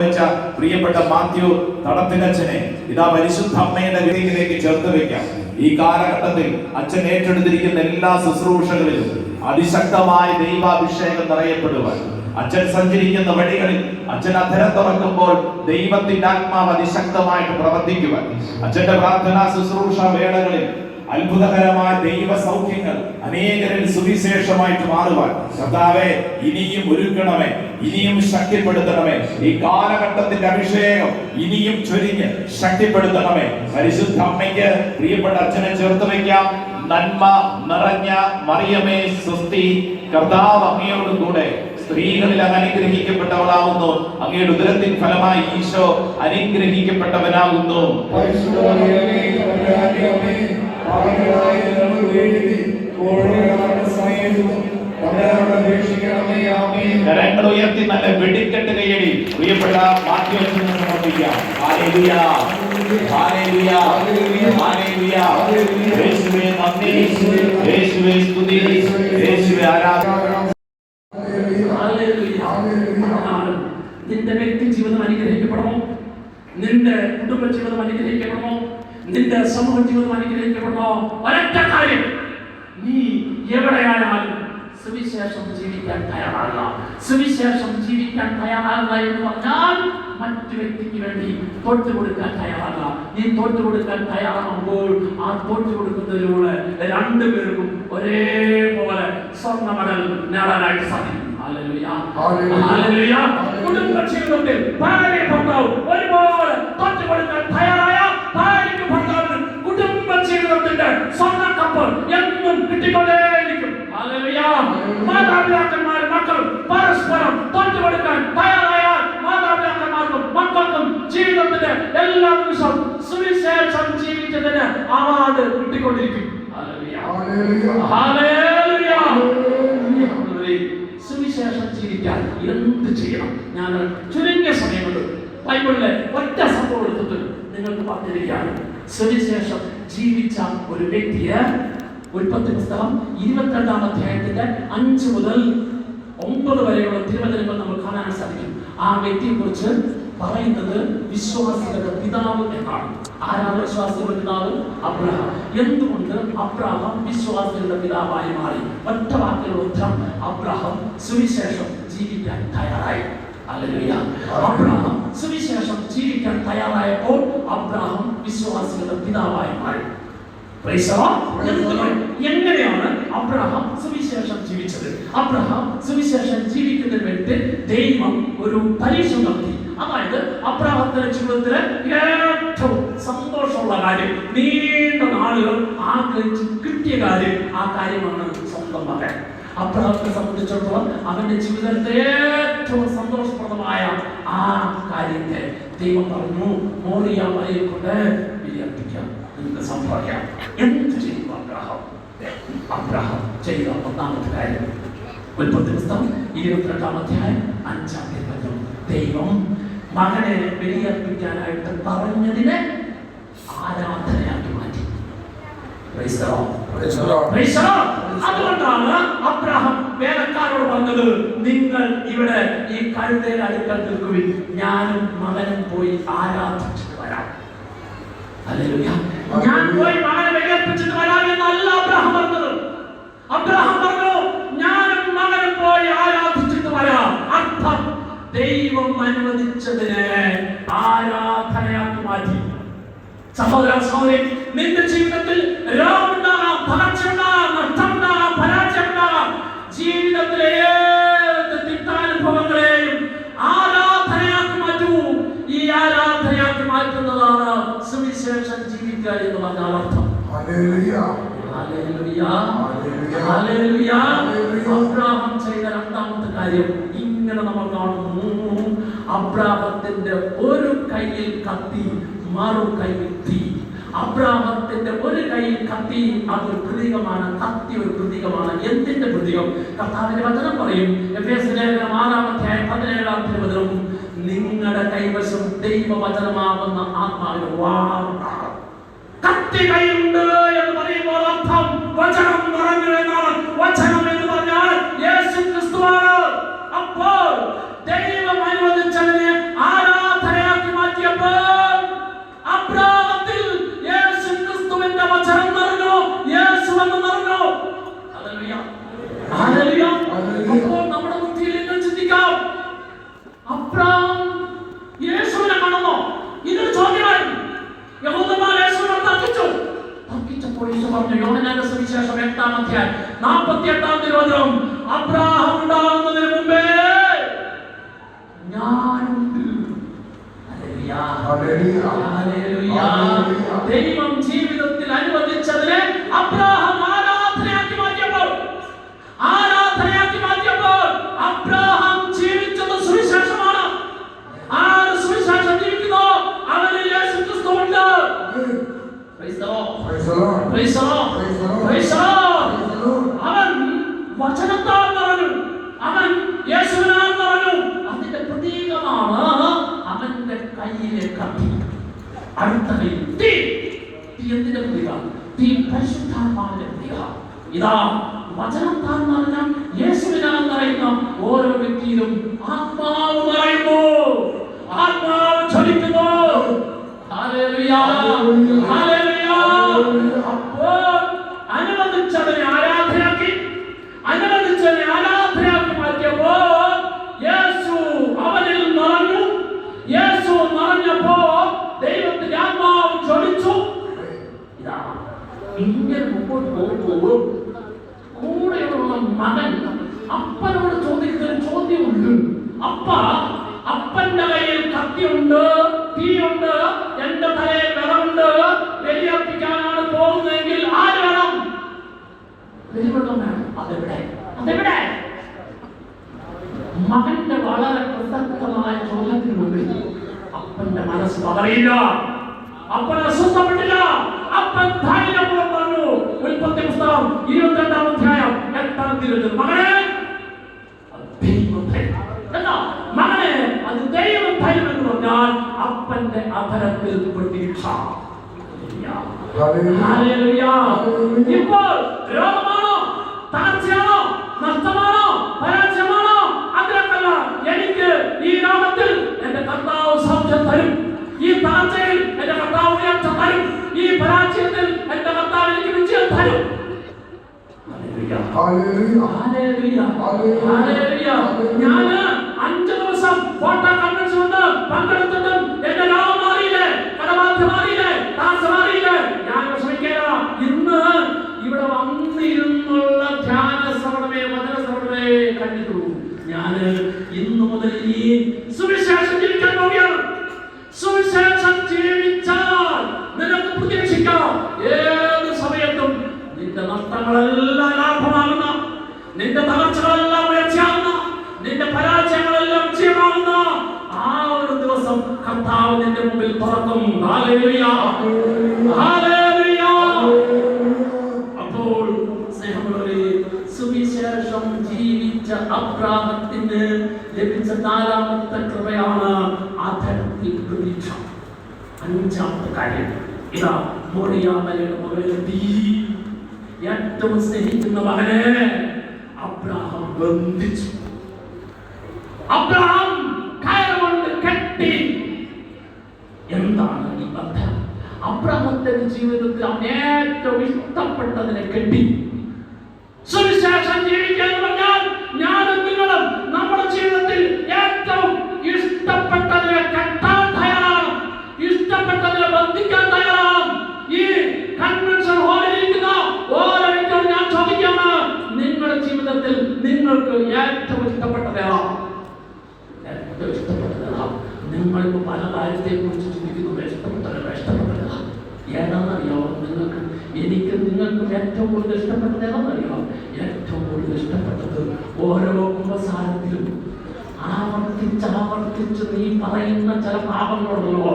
വെച്ച പ്രിയപ്പെട്ട മാത്യു തടപ്പിനച്ഛനെ ഇതാ പരിശുദ്ധ അമ്മയുടെ വീട്ടിലേക്ക് ചേർത്ത് വെക്കാം. ഈ കാലഘട്ടത്തിൽ അച്ഛൻ ഏറ്റെടുത്തിരിക്കുന്ന എല്ലാ ശുശ്രൂഷകളിലും അതിശക്തമായ ദൈവാഭിഷേകം നിറയപ്പെടുവാൻ. അച്ഛൻ സഞ്ചരിക്കുന്ന വഴികളിൽ അച്ഛൻ അധരം തുറക്കുമ്പോൾ ദൈവത്തിന്റെ ആത്മാവ് അതിശക്തമായിട്ട് പ്രവർത്തിക്കുവാൻ. അച്ഛന്റെ പ്രാർത്ഥനാ ശുശ്രൂഷ വേളകളിൽ അത്ഭുതകരമായ ദൈവ സൗഖ്യങ്ങൾ അനേകരിൽ സുവിശേഷമായിട്ട് മാറുവാൻ. ശ്രദ്ധാവേ ഇനിയും ഒരുക്കണമേ ഇനിയും ശക്തിപ്പെടുത്തണമേ. ഈ കാലഘട്ടത്തിന്റെ അഭിഷേകം ഇനിയും ചൊരിഞ്ഞ് ശക്തിപ്പെടുത്തണമേ. പരിശുദ്ധ അമ്മയ്ക്ക് പ്രിയപ്പെട്ട അച്ഛനെ ചേർത്ത് വയ്ക്കാം. നന്മ നിറഞ്ഞ മറിയമേ സ്വസ്തി. കർത്താവ് അങ്ങയോട് കൂടെ സ്ത്രീകളിൽ അങ്ങ് അനുഗ്രഹിക്കപ്പെട്ടവളാവുന്നു അങ്ങയുടെ ഉദരത്തിൻ ഫലമായി ഈശോ അനുഗ്രഹിക്കപ്പെട്ടവനാകുന്നു പാപികളായ ഞങ്ങൾക്ക് വേണ്ടി. കരങ്ങൾ ഉയർത്തി നല്ല വെടിക്കെട്ട് കൈയടി പ്രിയപ്പെട്ട മാധ്യമത്തിന് സമർപ്പിക്കാം ഹല്ലേലൂയ. ഹല്ലേലൂയ. ഹല്ലേലൂയ. യേശുവേ യേശുവേ സ്തുതി യേശുവേ ആരാധന ഹല്ലേലൂയ. നിന്റെ വ്യക്തി ജീവിതം അനുഗ്രഹിക്കപ്പെടണോ നിന്റെ കുടുംബ ജീവിതം അനുഗ്രഹിക്കപ്പെടണോ നിന്റെ സമൂഹ ജീവിതം അനുഗ്രഹിക്കപ്പെടണോ ഒരൊറ്റ കാര്യം നീ എവിടെയായാലും സുവിശേഷം ജീവിക്കാൻ തയ്യാറാകുക. സുവിശേഷം ജീവിക്കാൻ തയ്യാറാകുക എന്ന് പറഞ്ഞാൽ മറ്റു വ്യക്തിക്ക് വേണ്ടി തോറ്റു കൊടുക്കാൻ തയ്യാറാകുക. നീ തോറ്റു കൊടുക്കാൻ തയ്യാറാകുമ്പോൾ ആ തോറ്റു കൊടുക്കുന്നതിലൂടെ രണ്ടുപേർക്കും ഒരേപോലെ സ്വർണ മെഡൽ നേടാനായിട്ട് സാധിക്കും. കുടുംബ ജീവിതത്തിൽ ഭാര്യ ഭർത്താവ് ഒരുപോലെ തോറ്റു കൊടുക്കാൻ തയ്യാറായ ഭാര്യയ്ക്ക് ഭർത്താവിന് കുടുംബ ജീവിതത്തിന്റെ സ്വർണ കപ്പ് എന്നും കിട്ടിക്കൊണ്ടേയിരിക്കും ഹല്ലേലൂയ. മാതാപിതാക്കന്മാരും മക്കളും പരസ്പരം തോറ്റു കൊടുക്കാൻ തയ്യാറായാൽ മാതാപിതാക്കന്മാർക്കും മക്കൾക്കും ജീവിതത്തിന്റെ എല്ലാ നിമിഷവും സുവിശേഷം ജീവിച്ചതിന് അവാർഡ് കിട്ടിക്കൊണ്ടിരിക്കും. സുവിശേഷം ജീവിക്കാൻ എന്ത് ചെയ്യണം? ഞാൻ ചുരുങ്ങിയ സമയം കൊണ്ട് ബൈബിളിലെ ഒറ്റ സംഭവം എടുത്തിട്ട് നിങ്ങൾക്ക് പറഞ്ഞിരിക്കുകയാണ്. സുവിശേഷം ജീവിച്ച ഒരു വ്യക്തിയെ ഉൽപ്പത്തി പുസ്തകം ഇരുപത്തിരണ്ടാം അധ്യായത്തിന്റെ അഞ്ച് മുതൽ ഒമ്പത് വരെയുള്ള തിരുവചനങ്ങൾ നമ്മൾ കാണാൻ സാധിക്കും. ആ വ്യക്തിയെ കുറിച്ച് പറയുന്നത് വിശ്വാസികളുടെ പിതാവ് എന്നാണ്. ആരാണ് വിശ്വാസികളുടെ പിതാവ്? അബ്രഹാം. എന്തുകൊണ്ട് അബ്രഹാം വിശ്വാസികളുടെ പിതാവായി മാറി? ഒറ്റ വാക്കിലുള്ള ഉത്തരം അബ്രഹാം സുവിശേഷം ജീവിക്കാൻ തയ്യാറായി. അബ്രഹാം സുവിശേഷം ജീവിക്കാൻ തയ്യാറായപ്പോൾ അബ്രഹാം വിശ്വാസികളുടെ പിതാവായി മാറി. എങ്ങനെയാണ് അബ്രഹാം സുവിശേഷം ജീവിച്ചത്? അബ്രഹാം സുവിശേഷം ജീവിക്കുന്നതിന് വേണ്ടി ദൈവം ഒരു പരീക്ഷ നടത്തി. അതായത് അബ്രഹാത്തിന്റെ ജീവിതത്തിലെ ഏറ്റവും സന്തോഷമുള്ള കാര്യം നീണ്ട നാളുകൾ ആഗ്രഹിച്ച് കിട്ടിയ കാര്യം ആ കാര്യമാണ് സ്വന്തം മകൻ. അബ്രഹാത്തെ സംബന്ധിച്ചിടത്തോളം അവന്റെ ജീവിതത്തിലെ ഏറ്റവും സന്തോഷപ്രദമായ ആ കാര്യത്തെ ദൈവം പറഞ്ഞു. മോറിയ മലയെ കൊണ്ട് ബലിയർപ്പിക്കാം നിങ്ങൾക്ക് സംഭവിക്കാം. എന്ത് ചെയ്യും അബ്രഹാം അബ്രഹാം ചെയ്ത ഒന്നാമത്തെ കാര്യം ഉൽപ്പത്തി പുസ്തകം ഇരുപത്തിരണ്ടാം അധ്യായം അഞ്ചാം തിരുവചനം ദൈവം മകനെ ബലിയർപ്പിക്കാനായിട്ട് പറഞ്ഞതിനെ ആരാധനയാക്കി മാറ്റി. അതുകൊണ്ടാണ് അബ്രഹാം വേലക്കാരോട് പറഞ്ഞത് നിങ്ങൾ ഇവിടെ ഈ കഴുതയുടെ അടുക്കൽ നിൽക്കുവിൻ ഞാനും മകനും പോയി ആരാധിച്ചിട്ട് വരാം ഹല്ലേലൂയ. ഞാൻ പോയി മകനെ വികസിപ്പിച്ചിട്ട് വരാം എന്നല്ല അബ്രഹാം പറഞ്ഞത്. അബ്രഹാം പറഞ്ഞു ഞാനും മകനും പോയി ആരാധിച്ചിട്ട് വരാം. അർത്ഥം ദൈവം അനുവദിച്ചതിനെ ആരാധനയാക്കി മാറ്റി. സഹോദര സഹോദരി നിന്റെ ജീവിതത്തിൽ രാവുണ്ടാകാം സുവിശേഷം ജീവിക്കുക എന്ന് പറഞ്ഞാൽ അർത്ഥം. അബ്രാഹം ചെയ്ത രണ്ടാമത്തെ കാര്യം ഇങ്ങനെ നമ്മൾ കാണുന്നു. അബ്രാഹത്തിന്റെ ഒരു കയ്യിൽ കത്തി മറു കയ്യിൽ തീ അബ്രാഹത്തിന്റെ ഒരു കയ്യിൽ കത്തി അതൊരു പ്രതീകമാണ്. കത്തി ഒരു പ്രതീകമാണ്. എന്തിന്റെ പ്രതീകം? കർത്താവിന്റെ വചനം പറയും. ലേഖനം ആറാമത്തെ പതിനേഴാമത്തെ വചനം നിങ്ങളുടെ കൈവശം ദൈവവചനമാവുന്ന ആത്മാവിന് വാർത്ത കത്തി കൈയുണ്ട് എന്ന് പറയുമ്പോൾ അർത്ഥം വചനം നിറഞ്ഞു എന്നാണ്. വചനം എന്ന് പറഞ്ഞാൽ യേശു ക്രിസ്തുവാണ് അപ്പോൾ ദൈവം അനുവദിച്ചതിനെ ആരാധനയാക്കി മാറ്റിയപ്പോൾ അബ്രാഹം വചനം നിറഞ്ഞു യേശു എന്ന് നിറഞ്ഞു ഹല്ലേലൂയ. ഹല്ലേലൂയ. കയ്യിലെ കത്തി അടുത്ത കയ്യിൽ തീ. തീ എന്തിന്റെ പ്രതിക തീ പരിശുദ്ധാത്മാവിന്റെ പ്രതിക ഇതാ വചനത്താൽ നിറഞ്ഞ യേശുവിനാൽ നിറയുന്ന ഓരോ വ്യക്തിയിലും ആത്മാവ് നിറയുന്നു. ആത്മാവ് ജ്വലിക്കുന്നു. ഹല്ലേലൂയ. ഹല്ലേലൂയ അപ്പോൾ അനുവദിച്ചതിനെ ആരാധനയാക്കി അനുവദിച്ചതിനെ ആരാധനയാക്കി മാറ്റിയപ്പോൾ യേശു അവനിൽ നിറഞ്ഞു യേശു നിറഞ്ഞപ്പോ ദൈവത്തിന്റെ ആത്മാവ് ജ്വലിച്ചു ഇതാ ഇങ്ങനെ മുമ്പോട്ട് പോകുമ്പോൾ കൂടെയുള്ള മകൻ അപ്പനോട് ചോദിക്കുന്ന ഒരു ചോദ്യമുണ്ട് അപ്പ അപ്പന്റെ കയ്യിൽ കത്തിയുണ്ട് തീയുണ്ട് എന്റെ തലയിൽ വിറവുണ്ട് ബലിയർപ്പിക്കാനാണ് പോകുന്നതെങ്കിൽ ആര് വേണം വേണം അതെവിടെ? അതെവിടെ? മകന്റെ വളരെ പ്രസക്തമായ ചോദ്യത്തിന് മുമ്പിൽ അപ്പന്റെ മനസ്സ് പതറിയില്ല. അപ്പൻ അസ്വസ്ഥപ്പെട്ടില്ല. അപ്പൻ ധൈര്യപൂർവം പറഞ്ഞു. ഉൽപ്പത്തി പുസ്തകം ഇരുപത്തിരണ്ടാം അധ്യായം എട്ടാം തിരുവചനം. മകനെ മകനെ അത് ദൈവം ധൈര്യം എന്ന് പറഞ്ഞാൽ അപ്പന്റെ അപരത്തിൽ പ്രതീക്ഷ. ഇപ്പോൾ രോഗമാണോ നഷ്ടമാണോ? പരാജയമാണോ? അതിനൊക്കല്ല എനിക്ക് ഈ രോഗത്തിൽ എന്റെ കർത്താവ് സൗഖ്യം തരും. ഈ എന്റെ കർത്താവ് ഉയർച്ച തരും. ഈ പരാജയത്തിൽ എന്റെ കർത്താവ് എനിക്ക് വിജയം തരും. ഞാൻ അഞ്ചു ദിവസം നിന്റെ തകർച്ചകളെല്ലാം ഉയർച്ചയാകുന്ന നിന്റെ പരാജയങ്ങളെല്ലാം വിജയമാകുന്ന ആ ഒരു ദിവസം കർത്താവ് നിന്റെ മുമ്പിൽ തുറക്കും. അപ്പോൾ സ്നേഹമുള്ളവരെ സുവിശേഷം ജീവിച്ച അബ്രാഹത്തിന് ലഭിച്ച നാലാമത്തെ കൃപയാണ് അധരത്തിൽ പ്രതീക്ഷ. അഞ്ചാമത്തെ കാര്യം. ഇതാ മോറിയാമലയുടെ മുകളിലെത്തി ഏറ്റവും സ്നേഹിക്കുന്ന മകനെ അബ്രാഹം ബന്ധിച്ചു അബ്രഹാം കയറുകൊണ്ട് കെട്ടി എന്താണ് ഈ ബന്ധം അബ്രഹത്തിന്റെ ജീവിതത്തിൽ അവൻ ഏറ്റവും ഇഷ്ടപ്പെട്ടതിനെ കെട്ടി നിങ്ങളിപ്പോൾ പല കാര്യത്തെ കുറിച്ച് ചിന്തിക്കുന്നു. ഇഷ്ടപ്പെട്ടതല്ല ഇഷ്ടപ്പെട്ടതല്ല ഏതാണെന്നറിയാമോ നിങ്ങൾക്ക് എനിക്ക് നിങ്ങൾക്കും ഏറ്റവും കൂടുതൽ ഇഷ്ടപ്പെട്ടത് ഏതാണെന്നറിയാമോ ഏറ്റവും കൂടുതൽ ഇഷ്ടപ്പെട്ടത് ഓരോ കുമ്പസാരത്തിലും ആവർത്തിച്ച് ആവർത്തിച്ച് നീ പറയുന്ന ചില പാപങ്ങളുണ്ടല്ലോ.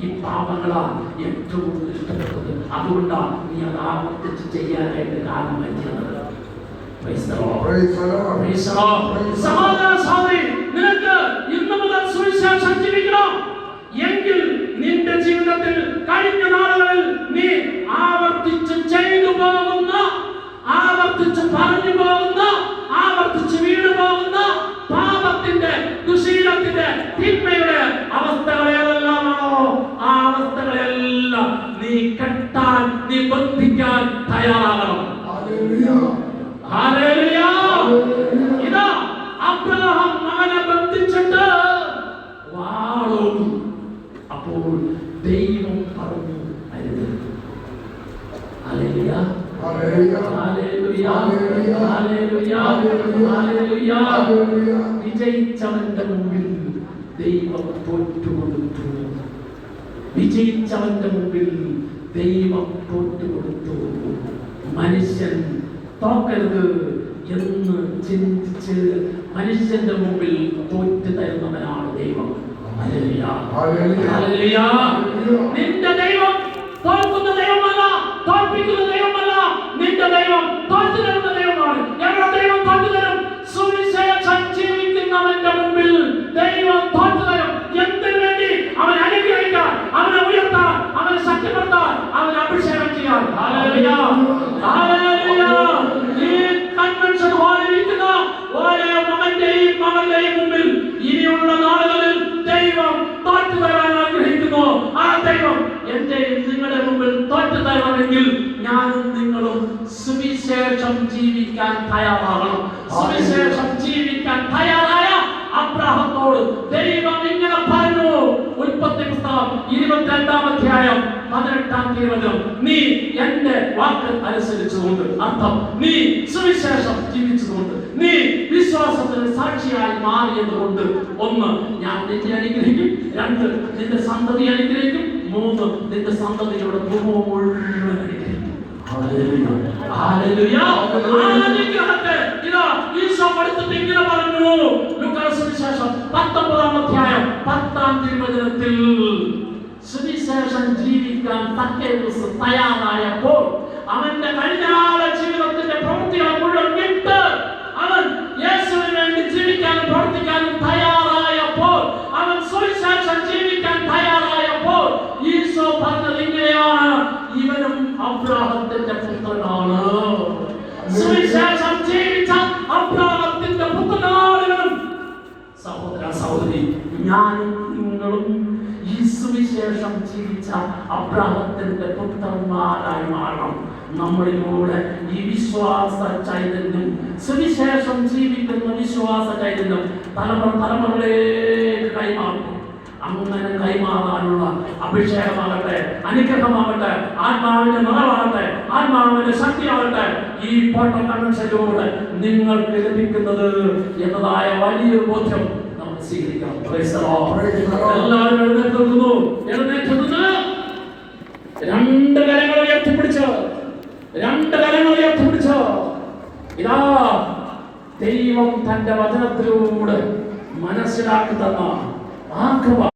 ഈ പാപങ്ങളാ ഏറ്റവും കൂടുതൽ ഇഷ്ടപ്പെട്ടത്. അതുകൊണ്ടാണ് നീ അത് ആവർത്തിച്ച് ചെയ്യാനായിട്ട് കാരണം പറ്റിയത് Praise the Lord. Praise the Lord. Praise the Lord. സഹോദര സഹോദരി നിനക്ക് ഇന്ന് മുതൽ സുവിശേഷം ജീവിക്കണം. എങ്കിൽ നിന്റെ ജീവിതത്തിൽ കഴിഞ്ഞ നാളുകളിൽ നീ ആവർത്തിച്ച് ചെയ്തു പോകുന്ന വിജയിച്ചവന്റെ മുമ്പിൽ ദൈവം തോറ്റുകൊടുത്തു വിജയിച്ചവന്റെ മുമ്പിൽ ദൈവം തോറ്റുകൊടുത്തു മനുഷ്യൻ തോക്കരുത് എന്ന് ചിന്തിച്ച് മനുഷ്യന്റെ മുമ്പിൽ തോറ്റു തരുന്നവനാണ് ദൈവം. നിന്റെ ദൈവം തോൽക്കുന്ന ദൈവമല്ല തോൽപ്പിക്കുന്ന ദൈവമല്ല. നിന്റെ ദൈവം തോറ്റു തരുന്ന ദൈവമാണ്. ഞങ്ങളുടെ ദൈവം തോറ്റു തരും. സുവിശേഷം ജീവിക്കുന്നവന്റെ മുമ്പിൽ ദൈവം തോറ്റു തരും. എന്തിനു വേണ്ടി? അവൻ അനുഗ്രഹിക്കാൻ അവനെ ഉയർത്താൻ അവനെ ശക്തിപ്പെടുത്താൻ അവനെ അഭിഷേകം ചെയ്യാൻ ഹല്ലേലൂയ. ഹല്ലേലൂയ. ഈ കൺവെൻഷൻ ഹാളിൽ ഇരിക്കുന്ന ഓരോ മകന്റെയും മകളുടെയും മുമ്പിൽ ഇനിയുള്ള നാളുകളിൽ ദൈവം തോറ്റു തരാൻ ആഗ്രഹിക്കുന്നു ആ ദൈവം എന്റെയും നിങ്ങളുടെ മുമ്പിൽ തോറ്റു തരണമെങ്കിൽ ഞാനും നിങ്ങളും സുവിശേഷം ജീവിക്കാൻ തയ്യാറാകണം സുവിശേഷം ജീവിക്കാൻ തയ്യാറായ അബ്രാഹത്തോട് ദൈവം ഇങ്ങനെ പറഞ്ഞു ഉൽപ്പത്തി പുസ്തകം ഇരുപത്തിരണ്ടാം അധ്യായം പതിനെട്ടാം തീയതി നീ എന്റെ വാക്ക് അനുസരിച്ചുകൊണ്ട് അർത്ഥം. നീ സുവിശേഷം ജീവിച്ചതുകൊണ്ട് നീ വിശ്വാസത്തിന് സാക്ഷിയായി മാറിയതുകൊണ്ട് ഒന്ന് ഞാൻ നിന്നെ അനുഗ്രഹിക്കും. രണ്ട് നിന്റെ സന്തതി അനുഗ്രഹിക്കും. മൂന്ന് നിന്റെ സന്തതിയുടെ ഭൂമി മുഴുവൻ അനുഗ്രഹിക്കും. ഇങ്ങനെ പറഞ്ഞു. സുവിശേഷം പത്തൊമ്പതാം അധ്യായം പത്താം തിരുവചനത്തിൽ സുവിശേഷം ജീവിക്കാൻ തക്കേസ് തയ്യാറായപ്പോൾ അവന്റെ കഴിഞ്ഞകാല ജീവിതത്തിന്റെ പ്രവൃത്തി മുഴുവൻ വിട്ട് അവൻ യേശുവിന് വേണ്ടി ജീവിക്കാനും പ്രവർത്തിക്കാനും തയ്യാറായപ്പോൾ അവൻ സുവിശേഷം ജീവിക്കാൻ തയ്യാറായപ്പോൾ ഈശോ പറഞ്ഞത് ഇങ്ങനെയാണ്. ഇവനും അബ്രാഹത്തിന്റെ പുത്രനാണ്. സുവിശേഷം ജീവിച്ച അബ്രാഹത്തിന്റെ പുത്രനാണ് സഹോദര സഹോദരി ഞാനും നിങ്ങളും ഈ സുവിശേഷം ജീവിച്ച അബ്രാഹത്തിന്റെ പുത്രന്മാരായി മാറണം. നമ്മളിലൂടെ ഈ വിശ്വാസ ചൈതന്യം സുവിശേഷം ജീവിക്കുന്ന വിശ്വാസ ചൈതന്യം തലമുറ തലമുറയിലേക്ക് കൈമാറും അങ്ങനെ കൈമാറാനുള്ള അഭിഷേകമാകട്ടെ അനുഗ്രഹമാകട്ടെ ആത്മാവിന്റെ നിറവാകട്ടെ ആത്മാവിന്റെ ശക്തിയാകട്ടെ ഈ പോട്ട കൺവെൻഷനിലൂടെ നിങ്ങൾക്ക് ലഭിക്കുന്നത് എന്നതായ വലിയ ബോധ്യം നമുക്ക് സ്വീകരിക്കാം. എല്ലാവരും എഴുന്നേറ്റ് നിൽക്കുന്നു. എഴുന്നേറ്റ് രണ്ട് കരങ്ങൾ ഉയർത്തിപ്പിടിച്ച് രണ്ട് തലങ്ങൾ ഉയർത്തിപ്പിടിച്ചോ ഇതാ ദൈവം തന്റെ വചനത്തിലൂടെ മനസ്സിലാക്കി തന്ന ആ കൃപ